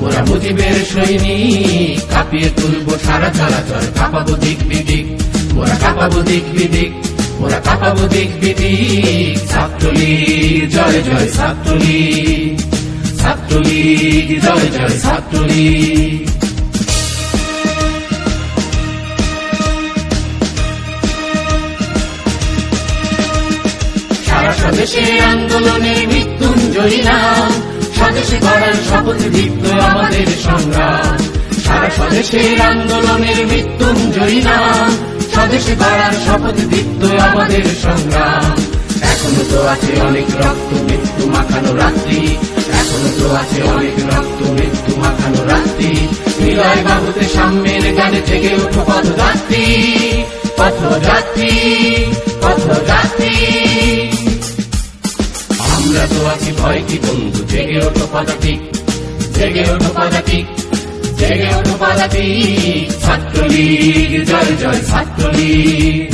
মোরা মুজিবের সৈনিক, কাঁপিয়ে তুলবো সারা চলাচল, কাঁপাবো দিক বিদিক। মোরা কাঁপাবো দিক বিদিক মোরা কাঁপাবো দিক বিদিক। ছাত্রলীগ, জয় জয় ছাত্রলীগ। ছাত্রলীগ, জয় জয় ছাত্রলীগ। সারা স্বদেশে আন্দোলনে মৃত্যুঞ্জয়ী নাম স্বদেশে গড়ার শপথ দীপ্ত আমাদের সংগ্রাম সারা স্বদেশের আন্দোলনের মৃত্যুঞ্জয়ী নাম স্বদেশে গড়ার শপথ দীপ্ত আমাদের সংগ্রাম এখনও তো আছে অনেক রক্ত, মৃত্যু মাখানো রাত্রি। এখনও তো আছে অনেক রক্ত, মৃত্যু মাখানো রাত্রি। হৃদয় বাহুতে সাম্যের গানে ওঠো পথযাত্রী পথযাত্রী পথযাত্রী আছি, ভয় কি বন্ধু? জেগে ওঠো জেগে ওঠো জেগে ওঠো ছাত্রলীগ, জয় জয়, ছাত্রলীগ।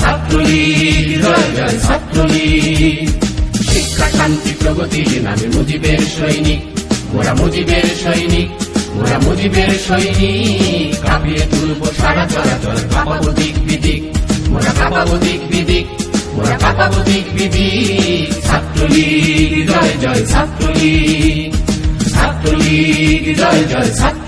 ছাত্রলীগ, জয় জয়, ছাত্রলীগ। শিক্ষা, শান্তি প্রগতির নামে মুজিবের সৈনিক, মোরা মুজিবের সৈনিক, মোরা মুজিবের সৈনিক। কাঁপিয়ে তুলব সারা চলাচল কাঁপাবো দিক বিদিক, মোরা কাঁপাবো দিক বিদিক মোরা কাঁপাবো দিক বিদিক ছাত্রলীগ জয় জয় ছাত্রলীগ ছাত্রলীগ জয় জয় ছাত্র